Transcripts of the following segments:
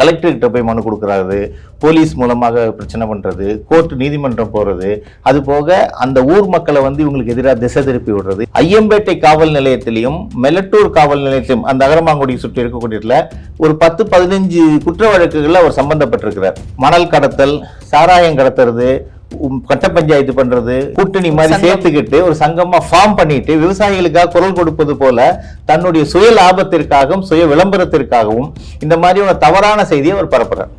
கலெக்டர்கிட்ட போய் மனு கொடுக்கறது போலீஸ் மூலமாக பிரச்சனை பண்ணுறது கோர்ட் நீதிமன்றம் போகிறது அது போக அந்த ஊர் மக்களை வந்து இவங்களுக்கு எதிராக திசை திருப்பி விடுறது. ஐயம்பேட்டை காவல் நிலையத்திலையும் மெலட்டூர் காவல் நிலையத்திலும் அந்த அகரமாங்குடி சுற்றி இருக்கக்கூடியதில் ஒரு பத்து பதினஞ்சு குற்ற வழக்குகளில் அவர் சம்பந்தப்பட்டிருக்கிறார். மணல் கடத்தல் சாராயம் கடத்துறது கட்ட பஞ்சாயத்து பண்றது கூட்டணி மாதிரி சேர்த்துக்கிட்டு ஒரு சங்கமா ஃபார்ம் பண்ணிட்டு விவசாயிகளுக்காக குரல் கொடுப்பது போல தன்னுடைய சுய லாபத்திற்காகவும் சுய விளம்பரத்திற்காகவும் இந்த மாதிரியான தவறான செய்தியை அவர் பரப்புறார்.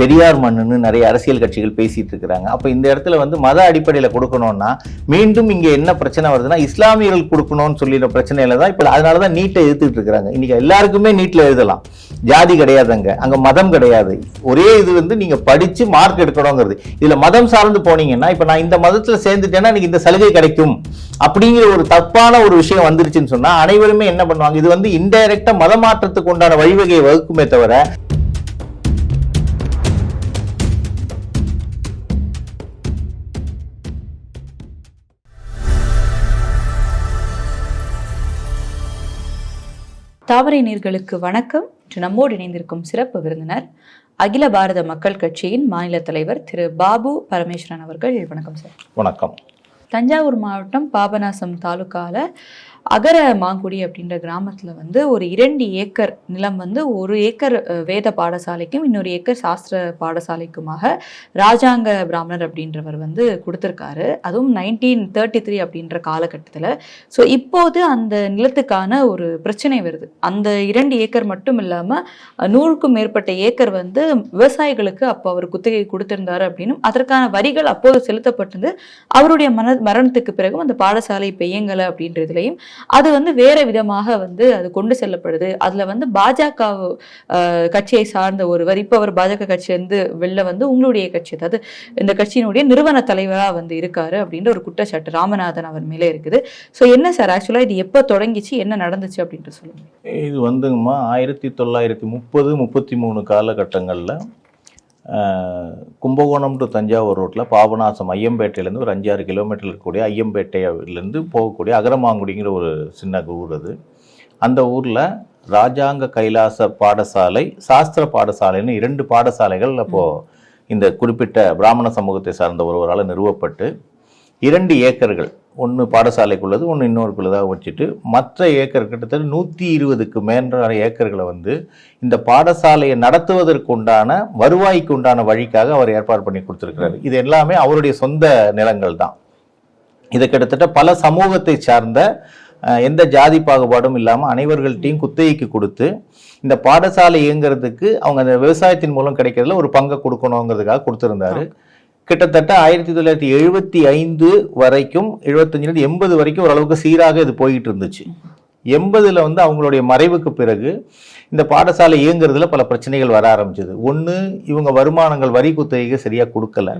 பெரியார் மண்ணுன்னு நிறைய அரசியல் கட்சிகள் பேசிட்டு இருக்கிறாங்க. அப்போ இந்த இடத்துல வந்து மத அடிப்படையில் கொடுக்கணும்னா மீண்டும் இங்கே என்ன பிரச்சனை வருதுன்னா இஸ்லாமியர்கள் கொடுக்கணும்னு சொல்லிடுற பிரச்சனையில தான் இப்போ அதனால தான் நீட்டை எழுத்துட்டு இருக்கிறாங்க. இன்னைக்கு எல்லாருக்குமே நீட்டில் எழுதலாம். ஜாதி கிடையாதுங்க. அங்கே மதம் கிடையாது. ஒரே இது வந்து நீங்கள் படித்து மார்க் எடுக்கணுங்கிறது. இதில் மதம் சார்ந்து போனீங்கன்னா இப்போ நான் இந்த மதத்தில் சேர்ந்துட்டேன்னா எனக்கு இந்த சலுகை கிடைக்கும். அப்படிங்கிற ஒரு தப்பான ஒரு விஷயம் வந்துருச்சுன்னு சொன்னால் அனைவருமே என்ன பண்ணுவாங்க? இது வந்து இன்டைரக்டாக மத மாற்றத்துக்கு உண்டான வழிவகையை வகுக்குமே தவிர தாவரை நீர்களுக்கு வணக்கம் நம்மோடு இணைந்திருக்கும் சிறப்பு விருந்தினர் அகில பாரத மக்கள் கட்சியின் மாநில தலைவர் திரு பாபு பரமேஸ்வரன் அவர்கள். வணக்கம் சார். வணக்கம். தஞ்சாவூர் மாவட்டம் பாபநாசம் தாலுக்கால அகர மாங்குடி அப்படின்ற கிராமத்தில் வந்து ஒரு இரண்டு ஏக்கர் நிலம் வந்து ஒரு ஏக்கர் வேத பாடசாலைக்கும் இன்னொரு ஏக்கர் சாஸ்திர பாடசாலைக்குமாக ராஜாங்க பிராமணர் அப்படின்றவர் வந்து கொடுத்துருக்காரு. அதுவும் நைன்டீன் தேர்ட்டி த்ரீ அப்படின்ற காலகட்டத்தில். ஸோ இப்போது அந்த நிலத்துக்கான ஒரு பிரச்சனை வருது. அந்த இரண்டு ஏக்கர் மட்டும் இல்லாமல் நூறுக்கும் மேற்பட்ட ஏக்கர் வந்து விவசாயிகளுக்கு அப்போ அவர் குத்தகை கொடுத்திருந்தார் அப்படின்னும் அதற்கான வரிகள் அப்போது செலுத்தப்பட்டது அவருடைய மன மரணத்துக்கு பிறகும் அந்த பாடசாலை பெய்யங்களை அப்படின்றதுலையும் அது வந்து வேற விதமாக வந்து அது கொண்டு செல்லப்படுது. அதுல வந்து பாஜக கட்சியை சார்ந்த ஒருவர் இப்போ அவர் பாஜக கட்சியிலிருந்து வெளில வந்து உங்களுடைய கட்சி அதாவது இந்த கட்சியினுடைய நிறுவன தலைவரா வந்து இருக்காரு அப்படின்ற ஒரு குற்றச்சாட்டு ராமநாதன் அவர் மேலே இருக்குது. ஸோ என்ன சார்? ஆக்சுவலா இது எப்போ தொடங்கிச்சு? என்ன நடந்துச்சு அப்படின்ட்டு சொல்லுங்க. இது வந்துங்கம்மா ஆயிரத்தி தொள்ளாயிரத்தி முப்பது முப்பத்தி மூணு காலகட்டங்களில் கும்பகோணம் டு தஞ்சாவூர் ரோட்டில் பாபநாசம் ஐயம்பேட்டையிலேருந்து ஒரு அஞ்சாறு கிலோமீட்டர் இருக்கக்கூடிய ஐயம்பேட்டையிலேருந்து போகக்கூடிய அகரமாங்குடிங்கிற ஒரு சின்ன ஊர் அது. அந்த ஊரில் ராஜாங்க கைலாச பாடசாலை சாஸ்திர பாடசாலைன்னு இரண்டு பாடசாலைகள் அப்போது இந்த குறிப்பிட்ட பிராமண சமூகத்தை சார்ந்த ஒருவரால் நிறுவப்பட்டு இரண்டு ஏக்கர்கள். ஒன்று பாடசாலைக்குள்ளது ஒன்று இன்னொருக்குள்ளதாக வச்சுட்டு மற்ற ஏக்கர் கிட்டத்தட்ட நூற்றி இருபதுக்கு மேன்ற ஏக்கர்களை வந்து இந்த பாடசாலையை நடத்துவதற்கு உண்டான வருவாய்க்கு உண்டான வழிக்காக அவர் ஏற்பாடு பண்ணி கொடுத்துருக்கிறாரு. இது எல்லாமே அவருடைய சொந்த நிலங்கள் தான். இது கிட்டத்தட்ட பல சமூகத்தை சார்ந்த எந்த ஜாதி பாகுபாடும் இல்லாமல் அனைவர்கள்ட்டையும் குத்தகைக்கு கொடுத்து இந்த பாடசாலை இயங்குறதுக்கு அவங்க அந்த விவசாயத்தின் மூலம் கிடைக்கிறதுல ஒரு பங்கை கொடுக்கணுங்கிறதுக்காக கொடுத்துருந்தாரு. கிட்டத்தட்ட ஆயிரத்தி தொள்ளாயிரத்தி எழுபத்தி ஐந்து வரைக்கும் எழுபத்தஞ்சிலிருந்து எண்பது வரைக்கும் ஓரளவுக்கு சீராக இது போயிட்டு இருந்துச்சு. எண்பதில் வந்து அவங்களுடைய மறைவுக்கு பிறகு இந்த பாடசாலை இயங்குறதுல பல பிரச்சனைகள் வர ஆரம்பிச்சது. ஒன்று இவங்க வருமானங்கள் வரி குத்தகைக்கு சரியாக கொடுக்கல.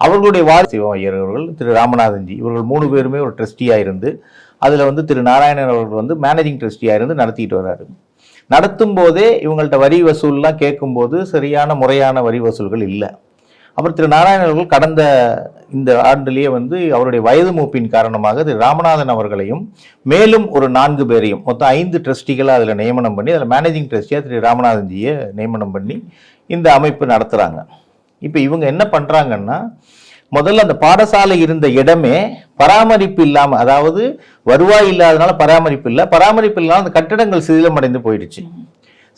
அவர்களுடைய வாரி சிவம் ஐயர் அவர்கள் திரு ராமநாதன்ஜி இவர்கள் மூணு பேருமே ஒரு ட்ரஸ்டியாக இருந்து அதில் வந்து திரு நாராயணன் அவர்கள் வந்து மேனேஜிங் ட்ரஸ்டியாக இருந்து நடத்திட்டு வர்றாரு நடத்தும் போதே இவங்கள்ட்ட வரி வசூல்லாம் கேட்கும்போது சரியான முறையான வரி வசூல்கள் இல்லை. அப்புறம் திரு நாராயணன் அவர்கள் கடந்த இந்த ஆண்டிலேயே வந்து அவருடைய வயது மூப்பின் காரணமாக திரு ராமநாதன் அவர்களையும் மேலும் ஒரு நான்கு பேரையும் மொத்தம் ஐந்து ட்ரஸ்டிகளை அதில் நியமனம் பண்ணி அதில் மேனேஜிங் ட்ரஸ்டியாக திரு ராமநாதன்ஜியை நியமனம் பண்ணி இந்த அமைப்பு நடத்துகிறாங்க இப்போ இவங்க என்ன பண்ணுறாங்கன்னா முதல்ல அந்த பாடசாலை இருந்த இடமே பராமரிப்பு இல்லாமல் அதாவது வருவாய் இல்லாதனால பராமரிப்பு இல்லை பராமரிப்பு இல்லாமல் அந்த கட்டிடங்கள் சிதிலமடைந்து போயிடுச்சு.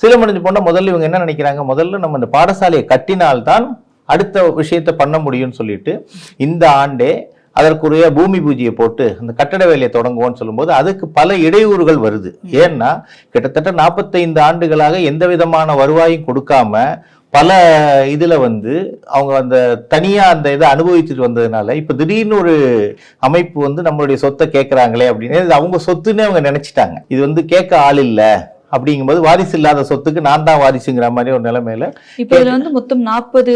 சிதிலமடைந்து போனால் முதல்ல இவங்க என்ன நினைக்கிறாங்க முதல்ல நம்ம இந்த பாடசாலையை கட்டினால்தான் அடுத்த விஷயத்தை பண்ண முடியும்னு சொல்லிட்டு இந்த ஆண்டே அதற்குரிய பூமி பூஜையை போட்டு அந்த கட்டட வேலையை தொடங்குவோம்னு சொல்லும்போது அதுக்கு பல இடையூறுகள் வருது. ஏன்னா கிட்டத்தட்ட நாற்பத்தைந்து ஆண்டுகளாக எந்த விதமான வருவாயும் கொடுக்காம பல இதில் வந்து அவங்க அந்த தனியாக அந்த இதை அனுபவிச்சுட்டு வந்ததுனால இப்போ திடீர்னு ஒரு அமைப்பு வந்து நம்மளுடைய சொத்தை கேட்குறாங்களே அப்படின்னு அவங்க சொத்துன்னே அவங்க நினச்சிட்டாங்க. இது வந்து கேட்க ஆள் இல்லை. அப்படிங்கும்போது வாரிசு இல்லாத சொத்துக்கு நான் தான் வாரிசுங்கிற மாதிரி ஒரு நிலைமையில இப்போ இதுல வந்து மொத்தம் நாற்பது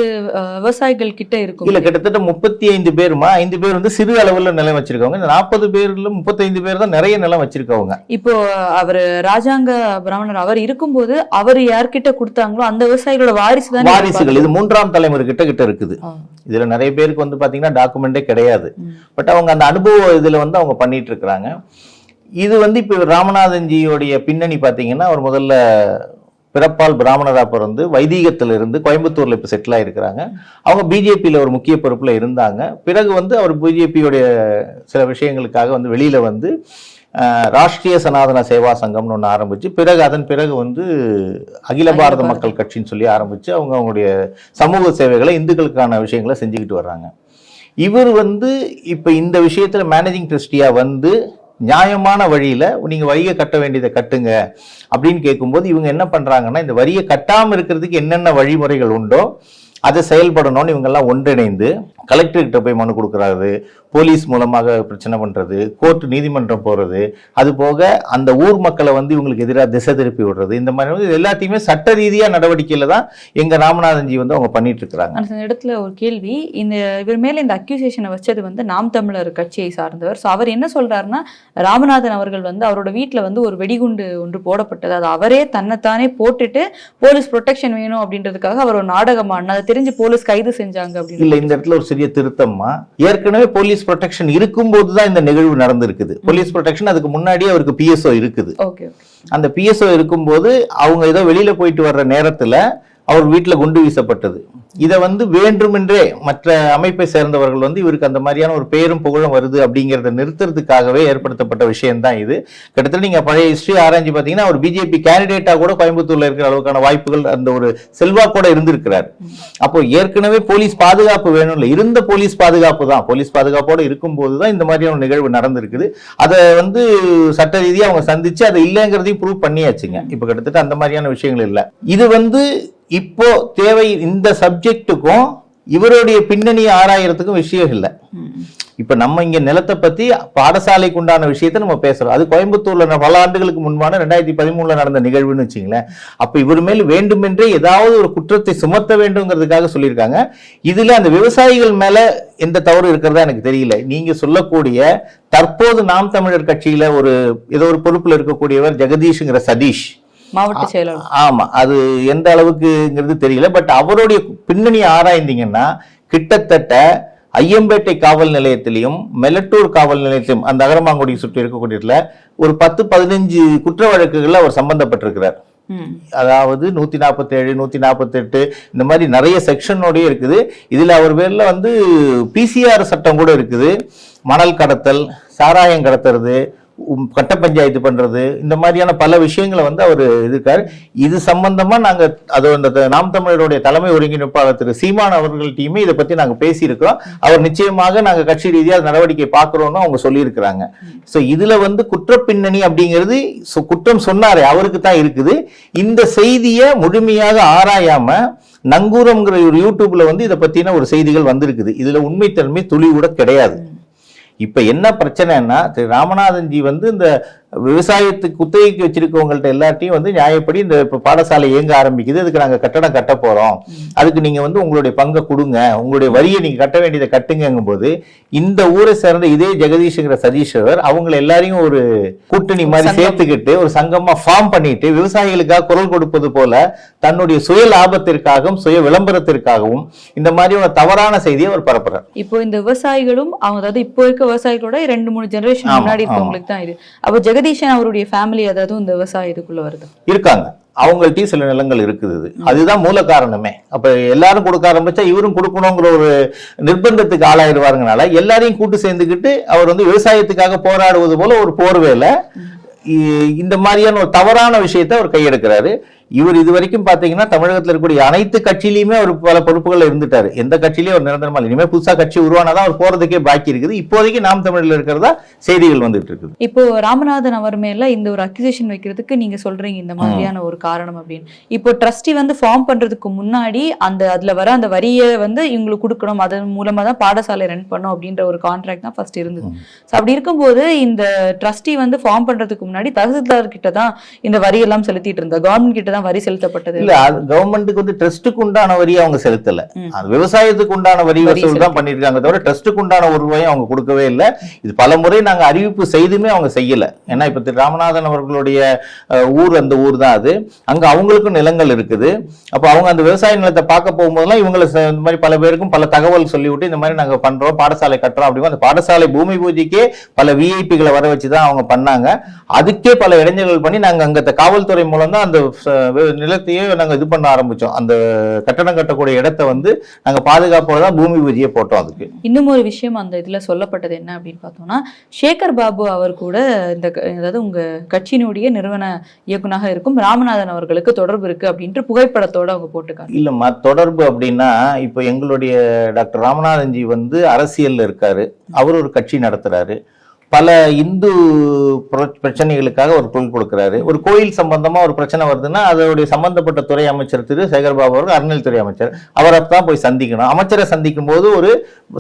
விவசாயிகள் கிட்ட இருக்கும். இல்ல கிட்டத்தட்ட முப்பத்தி ஐந்து பேருமா ஐந்து பேர் வந்து சிறு அளவுல நிலம் வச்சிருக்கவங்க. இந்த நாற்பது பேர்ல முப்பத்தைந்து பேர் தான் நிறைய நிலம் வச்சிருக்கவங்க. இப்போ அவர் ராஜாங்க பிராமணர் அவர் இருக்கும்போது அவர் யார்கிட்ட கொடுத்தாங்களோ அந்த விவசாயிகளோட வாரிசு தான் வாரிசுகள். இது மூன்றாம் தலைமுறை கிட்ட கிட்ட இருக்குது. இதுல நிறைய பேருக்கு வந்து பாத்தீங்கன்னா டாக்குமெண்டே கிடையாது. பட் அவங்க அந்த அனுபவ இதுல வந்து அவங்க பண்ணிட்டு இருக்கிறாங்க. இது வந்து இப்போ ராமநாதன்ஜியோடைய பின்னணி பார்த்தீங்கன்னா அவர் முதல்ல பிறப்பால் பிராமணரா பிறந்து வைதீகத்துல இருந்து கோயம்புத்தூர்ல இப்போ செட்டில் ஆயிருக்கிறாங்க. அவங்க பிஜேபியில் ஒரு முக்கிய பொறுப்புல இருந்தாங்க. பிறகு வந்து அவர் பிஜேபியோடைய சில விஷயங்களுக்காக வந்து வெளியில வந்து ராஷ்டிரிய சனாதன சேவா சங்கம்னு ஒன்று ஆரம்பிச்சு பிறகு அதன் பிறகு வந்து அகில பாரத மக்கள் கட்சின்னு சொல்லி ஆரம்பிச்சு அவங்க அவங்களுடைய சமூக சேவைகளை இந்துக்களுக்கான விஷயங்களை செஞ்சுக்கிட்டு வர்றாங்க. இவர் வந்து இப்போ இந்த விஷயத்துல மேனேஜிங் ட்ரஸ்டியா வந்து நியாயமான வழியில் நீங்கள் வரியை கட்ட வேண்டியதை கட்டுங்க அப்படின்னு கேட்கும்போது இவங்க என்ன பண்ணுறாங்கன்னா இந்த வரியை கட்டாமல் இருக்கிறதுக்கு என்னென்ன வழிமுறைகள் உண்டோ அதை செயல்படணும்னு இவங்கெல்லாம் ஒன்றிணைந்து கலெக்டர்கிட்ட போய் மனு கொடுக்கறாரு. போலீஸ் மூலமாக பிரச்சனை பண்றது கோர்ட் நீதிமன்றம் போறது அது போக அந்த ஊர் மக்களை வந்து இவங்களுக்கு எதிராக திசை திருப்பி விடுறது இந்த மாதிரி வந்து எல்லாத்தையுமே சட்ட ரீதியா நடவடிக்கையில தான் எங்க ராமநாதன்ஜி வந்து அவங்க பண்ணிட்டு இருக்கிறாங்க. அந்த இடத்துல ஒரு கேள்வி இந்த இவர் மேல இந்த அக்யூசேஷனை வச்சது வந்து நாம் தமிழர் கட்சியை சார்ந்தவர். ஸோ அவர் என்ன சொல்றாருன்னா ராமநாதன் அவர்கள் வந்து அவரோட வீட்ல வந்து ஒரு வெடிகுண்டு ஒன்று போடப்பட்டது. அது அவரே தன்னைத்தானே போட்டுட்டு போலீஸ் ப்ரொடெக்ஷன் வேணும் அப்படின்றதுக்காக அவர் ஒரு நாடகம் ஆடினா அதை தெரிஞ்சு போலீஸ் கைது செஞ்சாங்க அப்படின்னு இல்ல இந்த இடத்துல ஒரு சிறிய திருத்தம்மா. ஏற்கனவே போலீஸ் ப்ரொடெக்ஷன் இருக்கும்போது தான் இந்த நிகழ்வு நடந்திருக்குது. போலீஸ் ப்ரொடெக்ஷன் அதுக்கு முன்னாடியே அவருக்கு பிஎஸ்ஓ இருக்குது. அந்த பிஎஸ்ஓ இருக்கும்போது அவங்க ஏதோ வெளியில போயிட்டு வர்ற நேரத்துல அவர் வீட்டில் குண்டு வீசப்பட்டது. இதை வந்து வேண்டுமென்றே மற்ற அமைப்பை சேர்ந்தவர்கள் வந்து இவருக்கு அந்த மாதிரியான ஒரு பெயரும் புகழும் வருது அப்படிங்கிறத நிறுத்துறதுக்காகவே ஏற்படுத்தப்பட்ட விஷயம்தான் இது. கிட்டத்தட்ட நீங்கள் பழைய ஹிஸ்ட்ரி ஆராய்ஞ்சு பார்த்தீங்கன்னா அவர் பிஜேபி கேண்டிடேட்டாக கூட கோயம்புத்தூரில் இருக்கிற அளவுக்கான வாய்ப்புகள் அந்த ஒரு செல்வாக்கோட இருந்திருக்கிறார். அப்போ ஏற்கனவே போலீஸ் பாதுகாப்பு வேணும் இருந்த போலீஸ் பாதுகாப்பு தான். போலீஸ் பாதுகாப்போட இருக்கும்போது தான் இந்த மாதிரியான நிகழ்வு நடந்திருக்குது. அதை வந்து சட்ட ரீதியாக அவங்க சந்திச்சு அதை இல்லைங்கிறதையும் ப்ரூவ் பண்ணியாச்சுங்க. இப்போ கிட்டத்தட்ட அந்த மாதிரியான விஷயங்கள் இல்லை. இது வந்து இப்போ தேவை இந்த சப்ஜெக்டுக்கும் இவருடைய பின்னணி ஆராயறதுக்கும் விஷயம் இல்லை. இப்ப நம்ம இங்க நிலத்தை பத்தி பாடசாலைக்கு உண்டான விஷயத்தை நம்ம பேசுறோம். அது கோயம்புத்தூர்ல பல ஆண்டுகளுக்கு முன்பான ரெண்டாயிரத்தி பதிமூணுல நடந்த நிகழ்வுன்னு வச்சுங்களேன். அப்ப இவர் மேல் வேண்டுமென்றே ஏதாவது ஒரு குற்றத்தை சுமத்த வேண்டுங்கிறதுக்காக சொல்லியிருக்காங்க. இதுல அந்த விவசாயிகள் மேல எந்த தவறு இருக்கிறதா எனக்கு தெரியல. நீங்க சொல்லக்கூடிய தற்போது நாம் தமிழர் கட்சியில ஒரு ஏதோ ஒரு பொறுப்புல இருக்கக்கூடியவர் ஜெகதீஷ்ங்கிற சதீஷ். மாவட்ட செயலாளர். ஆமா அது எந்த அளவுக்குங்கிறது தெரியல பட் அவருடைய பின்னணியை ஆராய்ந்தீங்கன்னா கிட்டத்தட்ட ஐயம்பேட்டை காவல் நிலையத்திலையும் மெலட்டூர் காவல் நிலையத்திலும் அந்த அகரமாங்குடி சுற்றி இருக்கக்கூடியதுல ஒரு பத்து பதினஞ்சு குற்ற வழக்குகள்ல அவர் சம்பந்தப்பட்டிருக்கிறார். அதாவது நூத்தி நாற்பத்தேழு நூத்தி நாற்பத்தெட்டு இந்த மாதிரி நிறைய செக்ஷனோடய இருக்குது. இதுல அவர் பேர்ல வந்து பிசிஆர் சட்டம் கூட இருக்குது. மணல் கடத்தல் சாராயம் கடத்துறது கட்ட பஞ்சாயத்து பண்றது இந்த மாதிரியான பல விஷயங்களை வந்து அவர் இருக்கார் இது சம்பந்தமாக நாங்கள் அது அந்த நாம் தமிழருடைய தலைமை ஒருங்கிணைப்பாளர் திரு சீமான் அவர்கள்ட்டையுமே இதை பத்தி நாங்கள் பேசியிருக்கிறோம். அவர் நிச்சயமாக நாங்கள் கட்சி ரீதியாக நடவடிக்கை பார்க்குறோன்னு அவங்க சொல்லியிருக்கிறாங்க. ஸோ இதுல வந்து குற்ற பின்னணி அப்படிங்கிறது குற்றம் சொன்னாரே அவருக்கு தான் இருக்குது. இந்த செய்தியை முழுமையாக ஆராயாம நங்கூரம்ங்கிற ஒரு யூடியூப்ல வந்து இதை பத்தின ஒரு செய்திகள் வந்திருக்குது. இதுல உண்மைத்தன்மை துளி கூட கிடையாது. இப்ப என்ன பிரச்சனைன்னா திரு ராமநாதன்ஜி வந்து இந்த விவசாயத்துக்கு குத்தகைக்கு வச்சிருக்கவங்கள்ட்ட எல்லாத்தையும் வந்து நியாயப்படி இந்த இப்ப பாடசாலை இயங்க ஆரம்பிக்குது. அதுக்கு நாங்க கட்டடம் கட்ட போறோம். அதுக்கு நீங்க வந்து உங்களுடைய பங்கை கொடுங்க. உங்களுடைய வரியை நீங்க கட்ட வேண்டியதை கட்டுங்கும் போது இந்த ஊரை சேர்ந்த இதே ஜெகதீஷ்ங்கிற சதீஸ்வர் அவங்களை எல்லாரையும் ஒரு கூட்டணி மாதிரி. சேர்த்துக்கிட்டு ஒரு சங்கமா ஃபார்ம் பண்ணிட்டு விவசாயிகளுக்காக குரல் கொடுப்பது போல தன்னுடைய சுய லாபத்திற்காகவும் சுய விளம்பரத்திற்காகவும் இந்த மாதிரியான தவறான செய்தியை அவர் பரப்புறார். இப்போ இந்த விவசாயிகளும் அவங்க அதாவது இப்போ இருக்க விவசாயிகளோட ரெண்டு மூணு ஜெனரேஷன் முன்னாடி. இருக்கவங்களுக்கு தான் இது. அப்போ ஜெகதீஷன் அவருடைய ஃபேமிலி அதாவது இந்த விவசாய இதுக்குள்ள வருது. இருக்காங்க. அவங்கள்ட்டயும் சில நிலங்கள் இருக்குது. அதுதான் மூல காரணமே. அப்ப எல்லாரும் கொடுக்க ஆரம்பிச்சா இவரும் கொடுக்கணுங்கிற ஒரு நிர்பந்தத்துக்கு ஆளாயிடுவாருங்கனால எல்லாரையும் கூட்டு சேர்ந்துக்கிட்டு அவர் வந்து விவசாயத்துக்காக போராடுவது போல ஒரு போர்வேல இந்த மாதிரியான ஒரு தவறான விஷயத்தை அவர் கையெடுக்கிறாரு. இவர் இது வரைக்கும் பாத்தீங்கன்னா தமிழகத்தில் இருக்கக்கூடிய அனைத்து கட்சியிலுமே அவர் பல பொறுப்புகள் இருந்துட்டாரு. எந்த கட்சியிலயும் அவர் நிரந்தரமா இல்லை. இனிமே புதுசா கட்சி உருவானாதான் அவர் போறதுக்கே பாக்கி இருக்குது. இப்போதைக்கு நாம் தமிழில் இருக்கிறதா செய்திகள் வந்துட்டு இருக்குது. இப்போ ராமநாதன் அவர் மேல இந்த ஒரு அக்யூசேஷன் வைக்கிறதுக்கு நீங்க சொல்றீங்க இந்த மாதிரியான ஒரு காரணம் அப்படின்னு. இப்போ ட்ரஸ்டி வந்து ஃபார்ம் பண்றதுக்கு முன்னாடி அந்த அதுல வர அந்த வரியை வந்து இவங்களுக்கு கொடுக்கணும். அதன் மூலமா தான் பாடசாலை ரன் பண்ணும் அப்படின்ற ஒரு கான்ட்ராக்ட் தான் ஃபர்ஸ்ட் இருந்தது. ஸோ அப்படி இருக்கும்போது இந்த ட்ரஸ்டி வந்து ஃபார்ம் பண்றதுக்கு முன்னாடி தஹசில்தார் கிட்ட தான் இந்த வரியெல்லாம் செலுத்திட்டு இருந்தா கவர்மெண்ட் கிட்ட தான் வரி செலுத்தப்பட்டது? இல்ல கவர்மெண்ட்டுக்கு வந்து ட்ரஸ்ட்டுக்கு உண்டான வரி அவங்க செலுத்தல. விவசாயத்துக்கு உண்டான வரி வசூல் தான் பண்ணிருக்காங்க தவிர ட்ரஸ்ட்டுக்கு உண்டான ஒரு ரூபாயும் அவங்க கொடுக்கவே இல்லை. இது பல முறை நாங்க அறிவிப்பு செய்துமே அவங்க செய்யல. ஏன்னா இப்ப திரு ராமநாதன் அவர்களுடைய ஊர் அந்த ஊர் தான் அது. அங்க அவங்களுக்கும் நிலங்கள் இருக்குது. அப்ப அவங்க அந்த விவசாய நிலத்தை பார்க்க போகும்போதெல்லாம் இவங்களை இந்த மாதிரி பல பேருக்கும் பல தகவல் சொல்லிவிட்டு இந்த மாதிரி நாங்க பண்றோம் பாடசாலை கட்டுறோம் அப்படிங்க அந்த பாடசாலை பூமி பூஜைக்கே பல விஐபிகளை வர வச்சு தான் அவங்க பண்ணாங்க. அதுக்கே பல இடைஞ்சல்கள் பண்ணி நாங்க அங்க காவல்துறை மூலம் தான் அந்த நிலத்தையே நாங்க இது பண்ண ஆரம்பிச்சோம். அந்த கட்டடம் கட்டக்கூடிய இடத்தை வந்து நாங்க பாதுகாப்போட தான் பூமி பூஜையை போட்டோம் அதுக்கு. இன்னும் ஒரு விஷயம் அந்த இதுல சொல்லப்பட்டது என்ன அப்படின்னு பார்த்தோம்னா சேகர் பாபு அவர் கூட இந்த அதாவது உங்க கட்சியினுடைய நிறுவன இயக்குனராக இருக்கும் ராமநாதன் அவர்களுக்கு தொடர்பு இருக்கு அப்படின்ட்டு புகைப்படத்தோட அவங்க போட்டுக்காங்க இல்லம்மா தொடர்பு அப்படின்னா இப்போ எங்களுடைய டாக்டர் ராமநாதன்ஜி வந்து அரசியல்ல இருக்காரு. அவர் ஒரு கட்சி நடத்துறாரு. பல இந்து பிரச்சனைகளுக்காக ஒரு குரல் கொடுக்கிறாரு. ஒரு கோயில் சம்பந்தமா ஒரு பிரச்சனை வருதுன்னா அதனுடைய சம்பந்தப்பட்ட துறை அமைச்சர் திரு சேகர்பாபு அவர்கள் அறநிலைத்துறை அமைச்சர். அவரை தான் போய் சந்திக்கணும். அமைச்சரை சந்திக்கும் போது ஒரு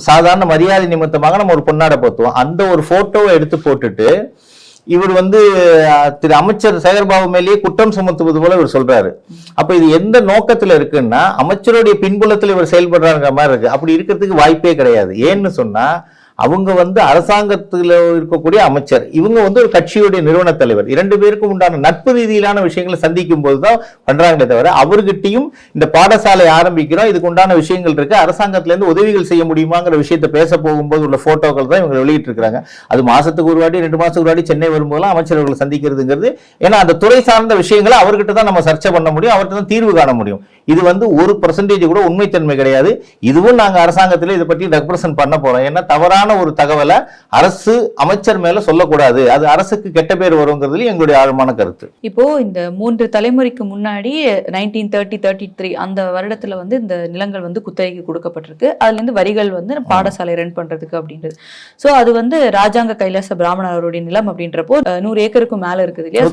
சாதாரண மரியாதை நிமித்தமாக நம்ம ஒரு பொன்னாடை போத்துவோம். அந்த ஒரு போட்டோவை எடுத்து போட்டுட்டு இவர் வந்து திரு அமைச்சர் சேகர்பாபு மேலேயே குற்றம் சுமத்துவது போல இவர் சொல்றாரு. அப்ப இது எந்த நோக்கத்துல இருக்குன்னா அமைச்சருடைய பின்புலத்தில் இவர் செயல்படுறாங்கிற மாதிரி இருக்கு. அப்படி இருக்கிறதுக்கு வாய்ப்பே கிடையாது. ஏன்னு சொன்னா அவங்க வந்து அரசாங்கத்தில் இருக்கக்கூடிய அமைச்சர். இவங்க வந்து ஒரு கட்சியுடைய நிறுவன தலைவர். இரண்டு பேருக்கும் உண்டான நட்பு ரீதியிலான விஷயங்களை சந்திக்கும் போது தான் பண்றாங்களே தவிர அவர்கிட்டையும் இந்த பாடசாலை ஆரம்பிக்கிறோம். இதுக்கு உண்டான விஷயங்கள் இருக்கு. அரசாங்கத்திலேருந்து உதவிகள் செய்ய முடியுமாங்கிற விஷயத்தை பேச போகும்போது உள்ள போட்டோக்கள் தான் இவங்க வெளியிட்டு இருக்கிறாங்க அது மாசத்துக்கு ஒரு வாட்டி ரெண்டு மாசத்துக்கு ஒரு வாட்டி சென்னை வரும்போதெல்லாம் அமைச்சர்களை சந்திக்கிறதுங்கிறது. ஏன்னா அந்த துறை சார்ந்த விஷயங்களை அவர்கிட்ட தான் நம்ம சர்ச்சை பண்ண முடியும். அவர்கிட்ட தான் தீர்வு காண முடியும். இது வந்து ஒரு பர்சன்டேஜ் கூட உண்மைத்தன்மை கிடையாது. இதுவும் நாங்கள் அரசாங்கத்தில் இதை பற்றி ரெப்ரசன்ட் பண்ண போறோம். ஏன்னா தவறான ஒரு தகவலை அரசு அமைச்சர் மேல சொல்லக்கூடாது. அது அரசுக்கு கெட்ட பேர் வருங்கிறதுல எங்களுடைய ஆழமான கருத்து. இப்போ இந்த மூன்று தலைமுறைக்கு முன்னாடி நைன்டீன் தேர்ட்டி தேர்ட்டி த்ரீ அந்த வருடத்துல வந்து இந்த நிலங்கள் வந்து குத்தகைக்கு கொடுக்கப்பட்டிருக்கு. அதுல இருந்து வரிகள் வந்து பாடசாலை ரன் பண்றதுக்கு அப்படின்றது. சோ அது வந்து ராஜாங்க கைலாச பிராமணர் அவருடைய நிலம் அப்படின்றப்போ நூறு ஏக்கருக்கும் மேல இருக்குது இல்லையா?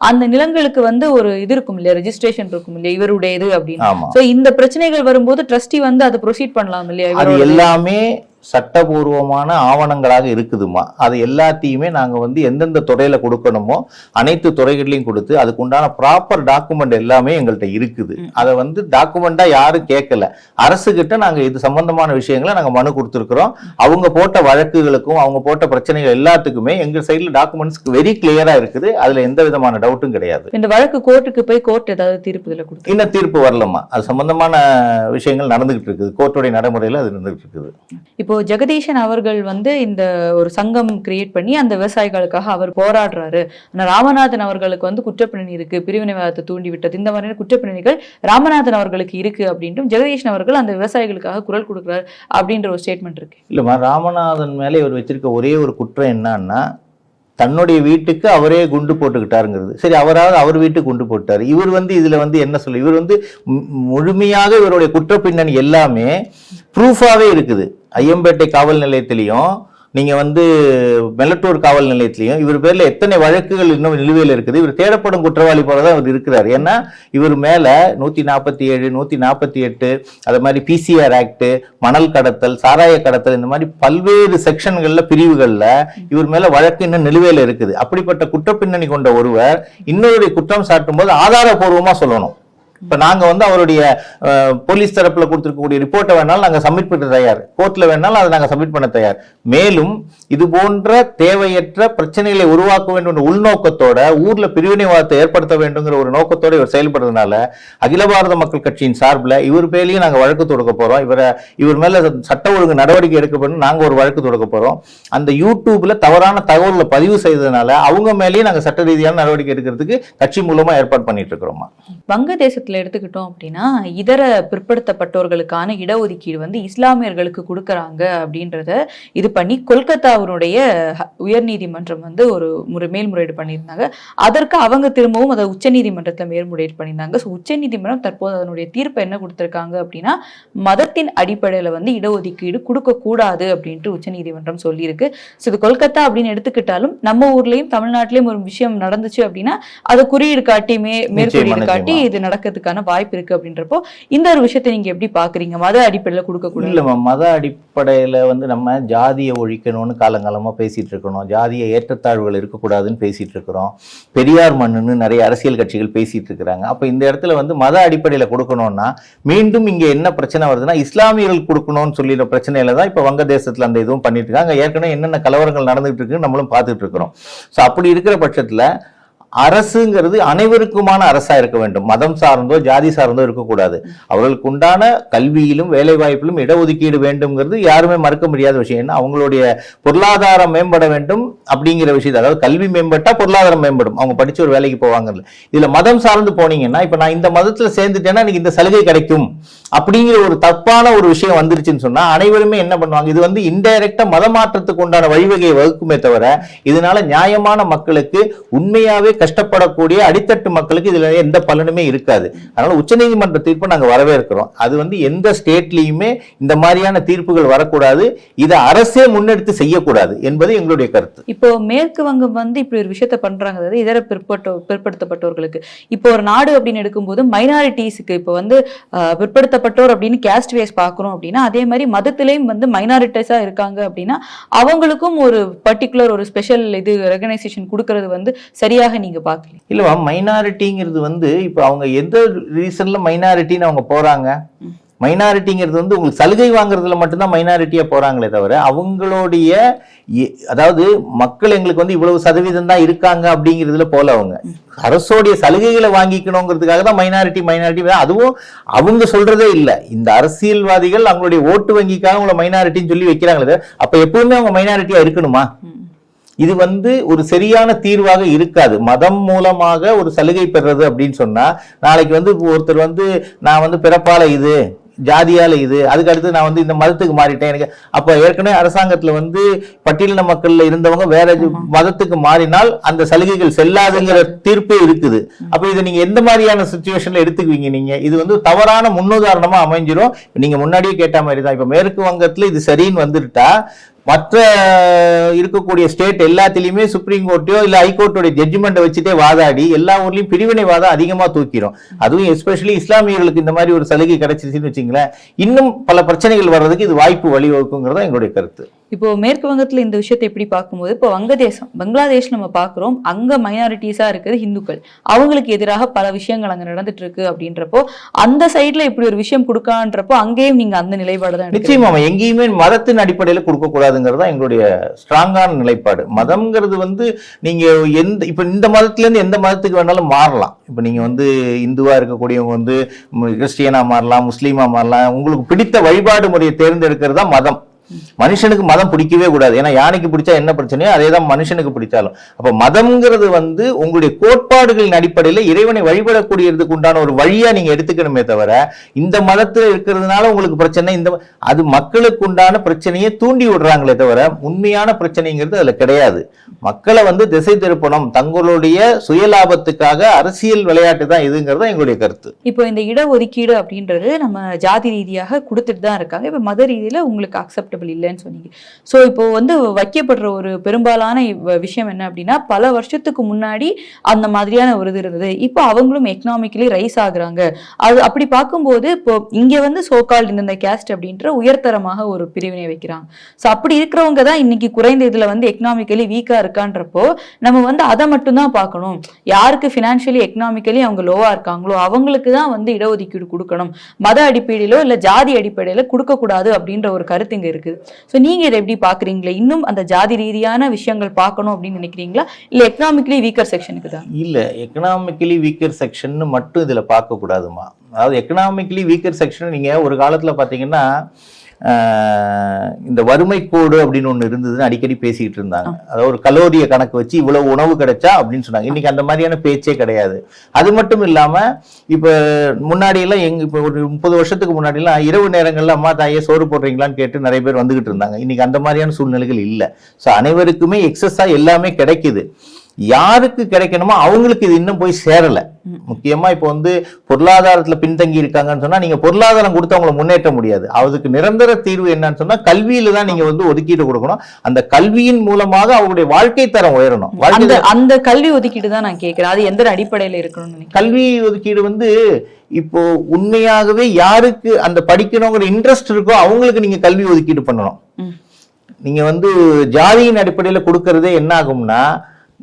அந்த நிலங்களுக்கு வந்து ஒரு இது இருக்கும் இல்லையா? ரெஜிஸ்ட்ரேஷன் இருக்கும் இல்லையா? இவருடைய இது அப்படின்னு இந்த பிரச்சனைகள் வரும்போது ட்ரஸ்டி வந்து அதை ப்ரொசீட் பண்ணலாம் இல்லையா? எல்லாமே சட்டபூர்வமான ஆவணங்களாக இருக்குதுமா அது எல்லாத்தையுமே நாங்க வந்து எந்தெந்த துறையில கொடுக்கணுமோ அனைத்து துறைகள்லையும் கொடுத்து அதுக்கு உண்டான ப்ராப்பர் டாக்குமெண்ட் எல்லாமே எங்கள்கிட்ட இருக்குது. அதை வந்து டாக்குமெண்டா யாரும் கேட்கல. அரசு கிட்ட நாங்க இது சம்பந்தமான விஷயங்களை நாங்க மனு கொடுத்துருக்குறோம். அவங்க போட்ட வழக்குகளுக்கும் அவங்க போட்ட பிரச்சனைகள் எல்லாத்துக்குமே எங்க சைடுல டாக்குமெண்ட்ஸ் வெரி கிளியரா இருக்குது. அதுல எந்த விதமான டவுட்டும் கிடையாது. இந்த வழக்கு கோர்ட்டுக்கு போய் கோர்ட் ஏதாவது தீர்ப்பு இதுல கொடுத்து? இன்னும் தீர்ப்பு வரலம்மா. அது சம்பந்தமான விஷயங்கள் நடந்துகிட்டு இருக்குது. கோர்ட்டுடைய நடைமுறையில அது நடந்துகிட்டு இருக்குது. இப்போ ஜெகதீஷன் அவர்கள் வந்து இந்த ஒரு சங்கம் கிரியேட் பண்ணி அந்த விவசாயிகளுக்காக அவர் போராடுறாரு. ஆனால் ராமநாதன் அவர்களுக்கு வந்து குற்றப்பிரணி இருக்கு. பிரிவினைவாதத்தை தூண்டிவிட்டது. இந்த மாதிரியான குற்றப்பிரணிகள் ராமநாதன் அவர்களுக்கு இருக்கு அப்படின்ட்டும் ஜெகதீஷன் அவர்கள் அந்த விவசாயிகளுக்காக குரல் கொடுக்குறாரு அப்படின்ற ஒரு ஸ்டேட்மெண்ட் இருக்கு. இல்லைம்மா ராமநாதன் மேலே இவர் வச்சிருக்க ஒரே ஒரு குற்றம் என்னன்னா தன்னுடைய வீட்டுக்கு அவரே குண்டு போட்டுக்கிட்டாருங்கிறது. சரி அவராவது அவர் வீட்டுக்கு குண்டு போட்டார். இவர் வந்து இதில் வந்து என்ன சொல்லு இவர் வந்து மு- முழுமையாக இவருடைய குற்றப்பின்னணி எல்லாமே ப்ரூஃபாகவே இருக்குது. ஐயம்பேட்டை காவல் நிலையத்திலையும் நீங்கள் வந்து மெலட்டூர் காவல் நிலையத்திலையும் இவர் பேரில் எத்தனை வழக்குகள் இன்னும் நிலுவையில் இருக்குது. இவர் தேடப்படும் குற்றவாளி போல தான் இவர் இருக்கிறார். ஏன்னா இவர் மேலே நூற்றி நாற்பத்தி ஏழு நூற்றி நாற்பத்தி எட்டு அது மாதிரி பிசிஆர் ஆக்டு மணல் கடத்தல் சாராய கடத்தல் இந்த மாதிரி பல்வேறு செக்ஷன்களில் பிரிவுகளில் இவர் மேலே வழக்கு இன்னும் நிலுவையில் இருக்குது. அப்படிப்பட்ட குற்றப்பின்னணி கொண்ட ஒருவர் இன்னொருடைய குற்றம் சாட்டும் போது ஆதாரபூர்வமா சொல்லணும். இப்ப நாங்க வந்து அவருடைய போலீஸ் தரப்புல கொடுத்திருக்கக்கூடிய ரிப்போர்ட்டை வேணாலும் நாங்க சப்மிட் பண்ண தயார். கோர்ட்ல வேணாலும் அதை நாங்க சப்மிட் பண்ண தயார். மேலும் இது போன்ற தேவையற்ற பிரச்சனைகளை உருவாக்க வேண்டும் என்ற உள்நோக்கத்தோட ஊர்ல பிரிவினைவாதத்தை ஏற்படுத்த வேண்டுங்கிற ஒரு நோக்கத்தோட இவர் செயல்படுறதுனால அகில பாரத மக்கள் கட்சியின் சார்பில் இவர் பேர்லயும் நாங்க வழக்கு தொடுக்க போறோம். இவரை இவர் மேல சட்ட ஒழுங்கு நடவடிக்கை எடுக்கப்படும் நாங்க ஒரு வழக்கு தொடுக்க போறோம். அந்த யூடியூப்ல தவறான தகவல்களை பதிவு செய்ததுனால அவங்க மேலேயும் நாங்க சட்ட ரீதியான நடவடிக்கை எடுக்கிறதுக்கு கட்சி மூலமா ஏற்பாடு பண்ணிட்டு இருக்கிறோமா வங்கதேசத்துல எடுத்துக்கிட்டோம் அப்படின்னா இதர பிற்படுத்தப்பட்டோர்களுக்கான இடஒதுக்கீடு வந்து இஸ்லாமியர்களுக்கு கொடுக்கறாங்க அப்படின்றத இது பண்ணி கொல்கத்தாவினுடைய உயர்நீதிமன்றம் வந்து ஒரு முறை மேல்முறையீடு பண்ணியிருந்தாங்க. அதற்கு அவங்க திரும்பவும் அதை உச்சநீதிமன்றத்துல மேல்முறையீடு பண்ணியிருந்தாங்க. ஸோ உச்சநீதிமன்றம் தற்போது அதனுடைய தீர்ப்பை என்ன கொடுத்திருக்காங்க அப்படின்னா மதத்தின் அடிப்படையில வந்து இடஒதுக்கீடு கொடுக்க கூடாது அப்படின்ட்டு உச்சநீதிமன்றம் சொல்லியிருக்கு. ஸோ இது கொல்கத்தா அப்படின்னு எடுத்துக்கிட்டாலும் நம்ம ஊர்லயும் தமிழ்நாட்டிலயும் ஒரு விஷயம் நடந்துச்சு அப்படின்னா அதை குறியீடு காட்டி மே மேற்குறியீடு காட்டி. இது நடக்கிறதுக்கு கொடுக்கறதுக்கான வாய்ப்பு இருக்கு அப்படின்றப்போ இந்த ஒரு விஷயத்தை நீங்க எப்படி பாக்குறீங்க? மத அடிப்படையில கொடுக்கக்கூடிய கூடாது மத அடிப்படையில் வந்து நம்ம ஜாதியை ஒழிக்கணும்னு காலங்காலமாக பேசிட்டு இருக்கணும். ஜாதிய ஏற்றத்தாழ்வுகள் இருக்கக்கூடாதுன்னு பேசிட்டு இருக்கிறோம். பெரியார் மண்ணுன்னு நிறைய அரசியல் கட்சிகள் பேசிட்டு இருக்கிறாங்க. அப்போ இந்த இடத்துல வந்து மத அடிப்படையில் கொடுக்கணும்னா மீண்டும் இங்கே என்ன பிரச்சனை வருதுன்னா இஸ்லாமியர்கள் கொடுக்கணும்னு சொல்லிடுற பிரச்சனையில தான் இப்போ வங்கதேசத்தில் அந்த இதுவும் பண்ணிட்டு இருக்காங்க. ஏற்கனவே என்னென்ன கலவரங்கள் நடந்துட்டு இருக்குன்னு நம்மளும் பார்த்துட்டு இருக்கிறோம். ஸோ அப்படி இருக்கிற பட்சத்தில் அரசுங்கிறது அனைவருக்குமான அரசா இருக்க வேண்டும். மதம் சார்ந்தோ ஜாதி சார்ந்தோ இருக்கக்கூடாது. அவர்களுக்கு உண்டான கல்வியிலும் வேலைவாய்ப்பிலும் இடஒதுக்கீடு வேண்டும்ங்கிறது யாருமே மறுக்க முடியாத விஷயம். ஏன்னா அவங்களுடைய பொருளாதாரம் மேம்பட வேண்டும் அப்படிங்கிற விஷயத்தை. அதாவது கல்வி மேம்பட்டா பொருளாதாரம் மேம்படும். அவங்க படிச்சு ஒரு வேலைக்கு போவாங்கல்ல. இதுல மதம் சார்ந்து போனீங்கன்னா இப்ப நான் இந்த மதத்துல சேர்ந்துட்டேன்னா எனக்கு இந்த சலுகை கிடைக்கும். அப்படிங்கிற ஒரு தப்பான ஒரு விஷயம் வந்துருச்சுன்னு சொன்னா அனைவருமே என்ன பண்ணுவாங்க? இது வந்து இன்டைரக்டா மத மாற்றத்துக்கு உண்டான வழிவகையை வகுக்குமே தவிர இதனால நியாயமான மக்களுக்கு உண்மையாவே கஷ்டப்படக்கூடிய அடித்தட்டு மக்களுக்கு இதுல எந்த பலனுமே இருக்காது. அதனால உச்சநீதிமன்ற தீர்ப்பை நாங்க வரவேற்கிறோம். அது வந்து எந்த ஸ்டேட்லயுமே இந்த மாதிரியான தீர்ப்புகள் வரக்கூடாது. இதை அரசே முன்னெடுத்து செய்யக்கூடாது என்பது எங்களுடைய கருத்து. இப்போ மேற்கு வங்கம் வந்து இப்படி ஒரு விஷயத்த பண்றாங்க. இதர பிற்பட்ட பிற்படுத்தப்பட்டவர்களுக்கு இப்போ ஒரு நாடு அப்படின்னு எடுக்கும்போது மைனாரிட்டிஸுக்கு இப்போ வந்து பிற்படுத்தப்பட்டோர் அப்படின்னு கேஸ்ட் வேஸ் பார்க்குறோம் அப்படின்னா அதே மாதிரி மதத்திலையும் வந்து மைனாரிட்டிஸா இருக்காங்க அப்படின்னா அவங்களுக்கும் ஒரு பர்டிகுலர் ஒரு ஸ்பெஷல் இது ரெகனைசேஷன் கொடுக்கறது வந்து சரியாக நீங்க பார்க்கல. இல்லவா மைனாரிட்டிங்கிறது வந்து இப்போ அவங்க எந்த ரீசன்ல மைனாரிட்டின்னு அவங்க போறாங்க? மைனாரிட்டிங்கிறது வந்து உங்களுக்கு சலுகை வாங்குறதுல மட்டும்தான் மைனாரிட்டியா போறாங்களே தவிர அவங்களுடைய அதாவது மக்கள் எங்களுக்கு வந்து இவ்வளவு சதவீதம் தான் இருக்காங்க அப்படிங்கிறதுல போல அவங்க. அரசோடைய சலுகைகளை வாங்கிக்கணுங்கிறதுக்காக தான் மைனாரிட்டி மைனாரிட்டி அதுவும் அவங்க சொல்றதே இல்லை. இந்த அரசியல்வாதிகள் அவங்களுடைய ஓட்டு வங்கிக்காக அவங்கள மைனாரிட்டின்னு சொல்லி வைக்கிறாங்களே அப்ப எப்பவுமே அவங்க மைனாரிட்டியா இருக்கணுமா? இது வந்து ஒரு சரியான தீர்வாக இருக்காது. மதம் மூலமாக ஒரு சலுகை பெறுறது அப்படின்னு சொன்னா நாளைக்கு வந்து ஒருத்தர் வந்து நான் வந்து பிறப்பால இது ஜாதியால இது அதுக்கு அடுத்து நான் வந்து இந்த மதத்துக்கு மாறிட்டேன் எனக்கு அப்ப ஏற்கனவே அரசாங்கத்துல வந்து பட்டியலின மக்கள்ல இருந்தவங்க வேற மதத்துக்கு மாறினால் அந்த சலுகைகள் செல்லாதுங்கிற தீர்ப்பே இருக்குது. அப்ப இதை நீங்க எந்த மாதிரியான சுச்சுவேஷன்ல எடுத்துக்குவீங்க நீங்க? இது வந்து தவறான முன்னுதாரணமா அமைஞ்சிரும். நீங்க முன்னாடியே கேட்ட மாதிரி தான் இப்ப மேற்கு வங்கத்துல இது சரின்னு வந்துட்டா மற்ற இருக்கக்கூடிய ஸ்டேட் எல்லாத்திலையுமே சுப்ரீம் கோர்ட்டையோ இல்லை ஹைகோர்ட்டோடைய ஜட்ஜ்மெண்ட்டை வச்சுட்டே வாதாடி எல்லா ஊர்லேயும் பிரிவினைவாதம் அதிகமாக தூக்கிடும் அதுவும் எஸ்பெஷலி இஸ்லாமியர்களுக்கு இந்த மாதிரி ஒரு சலுகை கிடைச்சிருச்சுன்னு வச்சுங்களேன் இன்னும் பல பிரச்சனைகள் வர்றதுக்கு இது வாய்ப்பு வழிவகுக்குங்கிறதா எங்களுடைய கருத்து. இப்போ மேற்கு வங்கத்துல இந்த விஷயத்தை எப்படி பார்க்கும்போது இப்போ வங்கதேசம் பங்களாதேஷ் நம்ம பார்க்குறோம் அங்க மைனாரிட்டிஸா இருக்குது ஹிந்துக்கள். அவங்களுக்கு எதிராக பல விஷயங்கள் அங்க நடந்துட்டு இருக்கு அப்படின்றப்போ அந்த சைடில் இப்படி ஒரு விஷயம் கொடுக்கான்றப்போ அங்கேயும் நீங்க அந்த நிலைப்பாடு தான் எடுக்கிறீங்க. நிச்சயமா எங்கேயுமே மதத்தின் அடிப்படையில கொடுக்கக்கூடாதுங்கிறது தான் எங்களுடைய ஸ்ட்ராங்கான நிலைப்பாடு. மதம்ங்கிறது வந்து நீங்க எந்த இப்ப இந்த மதத்துல இருந்து எந்த மதத்துக்கு வேணாலும் மாறலாம். இப்ப நீங்க வந்து இந்துவா இருக்கக்கூடியவங்க வந்து கிறிஸ்டியனாக கிறிஸ்டியனா மாறலாம் முஸ்லீமா மாறலாம் உங்களுக்கு பிடித்த வழிபாடு முறையை தேர்ந்தெடுக்கிறது தான் மதம். மனுஷனுக்கு மதம் பிடிக்கவே கூடாது. ஏன்னா யானைக்கு பிடிச்சா என்ன பிரச்சனையோ அதே தான் மனுஷனுக்கு பிடிச்சாலும். அப்ப மதம்ங்கிறது வந்து உங்களுடைய கோட்பாடுகளின் அடிப்படையில் இறைவனை வழிபடக்கூடியதுக்கு உண்டான ஒரு வழியா நீங்க எடுத்துக்கணுமே தவிர இந்த மதத்துல இருக்கிறதுனால உங்களுக்கு பிரச்சனை இந்த அது மக்களுக்கு உண்டான பிரச்சனையை தூண்டி விடுறாங்களே தவிர உண்மையான பிரச்சனைங்கிறது அதுல கிடையாது. மக்களை வந்து திசை திருப்பணும். தங்களுடைய சுயலாபத்துக்காக அரசியல் விளையாட்டு தான் இதுங்கிறது எங்களுடைய கருத்து. இப்போ இந்த இடஒதுக்கீடு அப்படின்றது நம்ம ஜாதி ரீதியாக கொடுத்துட்டு தான் இருக்காங்க. இப்போ மத ரீதியில உங்களுக்கு அக்செப்டபிள் இல்லைன்னு சொன்னீங்க. ஸோ இப்போ வந்து வைக்கப்படுற ஒரு பெரும்பாலான விஷயம் என்ன அப்படின்னா பல வருஷத்துக்கு முன்னாடி அந்த மாதிரியான ஒரு இது இருந்தது. இப்போ அவங்களும் எக்கனாமிக்கலி ரைஸ் ஆகுறாங்க. அது அப்படி பார்க்கும்போது இப்போ இங்க வந்து சோகால் இந்த கேஸ்ட் அப்படின்ற உயர்தரமாக ஒரு பிரிவினை வைக்கிறாங்க. ஸோ அப்படி இருக்கிறவங்க தான் இன்னைக்கு குறைந்த இதுல வந்து எக்கனாமிக்கலி வீக்கா இருக்கான்றப்போ நம்ம வந்து அதை மட்டும் தான் பார்க்கணும். யாருக்கு ஃபினான்ஷியலி எக்கனாமிக்கலி அவங்க லோவா இருக்காங்களோ அவங்களுக்கு தான் வந்து இடஒதுக்கீடு கொடுக்கணும். மத அடிப்படையிலோ இல்ல ஜாதி அடிப்படையில கொடுக்கக்கூடாது அப்படின்ற ஒரு கருத்து இங்க இருக்குது ஸோ நீங்க இதை எப்படி பாக்குறீங்களா இன்னும் அந்த ஜாதி ரீதியான விஷயங்கள் பார்க்கணும் அப்படின்னு நினைக்கிறீங்களா? இல்ல எக்கனாமிக்கலி வீக்கர் செக்ஷனுக்கு தான்? இல்ல எக்கனாமிக்கலி வீக்கர் செக்ஷன் மட்டும் இதுல பார்க்கக்கூடாதுமா அதாவது எக்கனாமிக்கலி வீக்கர் செக்ஷன் நீங்க ஒரு காலத்துல பாத்தீங்கன்னா இந்த வறுமை கோடு அப்படின்னு ஒண்ணு இருந்ததுன்னு அடிக்கடி பேசிக்கிட்டு இருந்தாங்க. அதாவது ஒரு கலோரிய கணக்கு வச்சு இவ்வளவு உணவு கிடைச்சா அப்படின்னு சொன்னாங்க. இன்னைக்கு அந்த மாதிரியான பேச்சே கிடையாது. அது மட்டும் இல்லாம இப்ப முன்னாடி எல்லாம் எங்க இப்ப ஒரு முப்பது வருஷத்துக்கு முன்னாடி எல்லாம் இரவு நேரங்கள்ல அம்மா தாயே சோறு போடுறீங்களான்னு கேட்டு நிறைய பேர் வந்துகிட்டு இருந்தாங்க. இன்னைக்கு அந்த மாதிரியான சூழ்நிலைகள் இல்லை. ஸோ அனைவருக்குமே எக்ஸஸா எல்லாமே கிடைக்குது. யாருக்கு கிடைக்கணுமோ அவங்களுக்கு இது இன்னும் போய் சேரல. முக்கியமா இப்போ வந்து பொருளாதாரத்துல பின்தங்கி இருக்காங்கன்னு சொன்னா நீங்க பொருளாதாரம் கொடுத்து அவங்களை முன்னேற்ற முடியாது. அதுக்கு நிரந்தர தீர்வு என்னன்னு சொன்னா கல்வியில தான் நீங்க வந்து ஒதுக்கீடு கொடுக்கணும். அந்த கல்வியின் மூலமாக அவங்களுடைய வாழ்க்கை தரம் உயரணும். அந்த கல்வி ஒதுக்கீடு தான் நான் கேட்கிறேன். அது எந்த அடிப்படையில இருக்கணும்னு கல்வி ஒதுக்கீடு வந்து இப்போ உண்மையாகவே யாருக்கு அந்த படிக்கணுங்கிற இன்ட்ரெஸ்ட் இருக்கோ அவங்களுக்கு நீங்க கல்வி ஒதுக்கீடு பண்ணணும். நீங்க வந்து ஜாதியின் அடிப்படையில் கொடுக்கறதே என்ன ஆகும்னா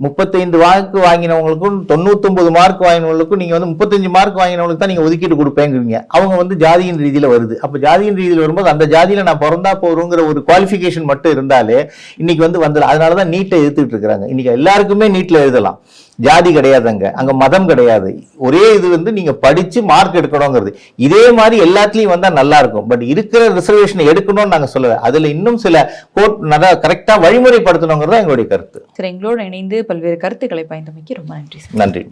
முப்பத்தைந்து மார்க் வாங்கினவங்களுக்கும் தொண்ணூத்தொன்பது மார்க் வாங்கினவங்களுக்கும் நீங்க வந்து முப்பத்தஞ்சு மார்க் வாங்கினவங்களுக்கு தான் நீங்க ஒதுக்கீடு கொடுப்பேங்கிறீங்க. அவங்க வந்து ஜாதியின் ரீதியில வருது. அப்ப ஜாதியின் ரீதியில் வரும்போது அந்த ஜாதியில நான் பிறந்தா போறோங்கிற ஒரு குவாலிஃபிகேஷன் மட்டும் இருந்தாலே இன்னைக்கு வந்து வந்துடும் அதனாலதான் நீட்டை எதிர்த்துட்டு இருக்கிறாங்க. இன்னைக்கு எல்லாருக்குமே நீட்ல எழுதலாம். ஜாதி கிடையாதுங்க. அங்க மதம் கிடையாது. ஒரே இது வந்து நீங்க படிச்சு மார்க் எடுக்கணுங்கிறது. இதே மாதிரி எல்லாத்துலயும் வந்தா நல்லா இருக்கும். பட் இருக்கிற ரிசர்வேஷன் எடுக்கணும்னு நாங்க சொல்லல. அதுல இன்னும் சில கோட் நல்லா கரெக்டா வழிமுறைப்படுத்தணுங்கிறது தான் எங்களுடைய கருத்து. சரி எங்களோட இணைந்து பல்வேறு கருத்துக்களை பயந்தமைக்கு ரொம்ப நன்றி நன்றி.